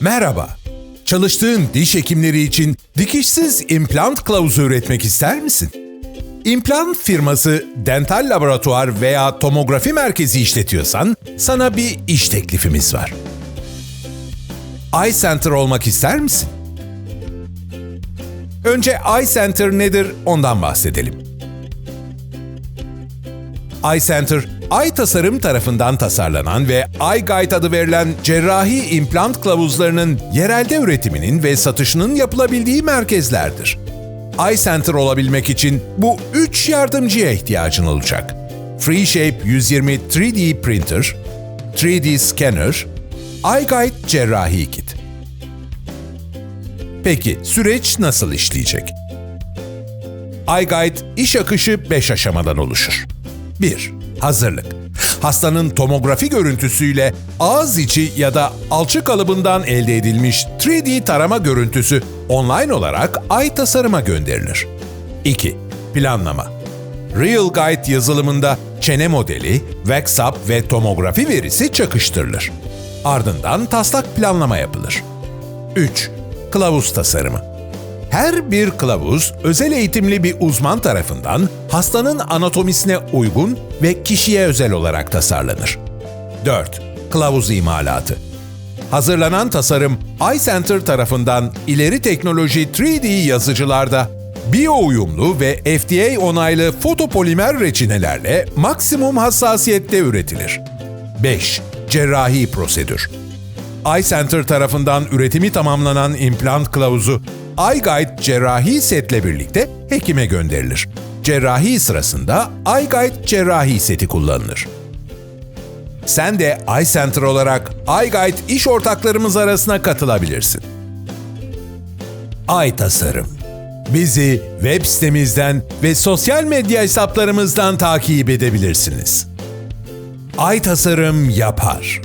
Merhaba. Çalıştığın diş hekimleri için dikişsiz implant kılavuzu üretmek ister misin? İmplant firması dental laboratuvar veya tomografi merkezi işletiyorsan sana bir iş teklifimiz var. Eye Center olmak ister misin? Önce Eye Center nedir ondan bahsedelim. Eye Eye Tasarım tarafından tasarlanan ve Eye Guide adı verilen cerrahi implant kılavuzlarının yerelde üretiminin ve satışının yapılabildiği merkezlerdir. Eye Center olabilmek için bu üç yardımcıya ihtiyacın olacak. FreeShape 120 3D Printer, 3D Scanner, iGuide Cerrahi Kit. Peki süreç nasıl işleyecek? iGuide iş akışı 5 aşamadan oluşur. 1. Hazırlık. Hastanın tomografi görüntüsüyle ağız içi ya da alçı kalıbından elde edilmiş 3D tarama görüntüsü online olarak ay tasarıma gönderilir. 2. Planlama. Real Guide yazılımında çene modeli, WhatsApp ve tomografi verisi çakıştırılır. Ardından taslak planlama yapılır. 3. Kılavuz tasarımı. Her bir kılavuz özel eğitimli bir uzman tarafından hastanın anatomisine uygun ve kişiye özel olarak tasarlanır. 4. Kılavuz imalatı. Hazırlanan tasarım iCenter tarafından ileri teknoloji 3D yazıcılarda biyo uyumlu ve FDA onaylı fotopolimer reçinelerle maksimum hassasiyette üretilir. 5. Cerrahi prosedür. iCenter tarafından üretimi tamamlanan implant kılavuzu iGuide cerrahi setle birlikte hekime gönderilir. Cerrahi sırasında iGuide cerrahi seti kullanılır. Sen de iCenter olarak iGuide iş ortaklarımız arasına katılabilirsin. Ay Tasarım Bizi web sitemizden ve sosyal medya hesaplarımızdan takip edebilirsiniz. Ay Tasarım yapar.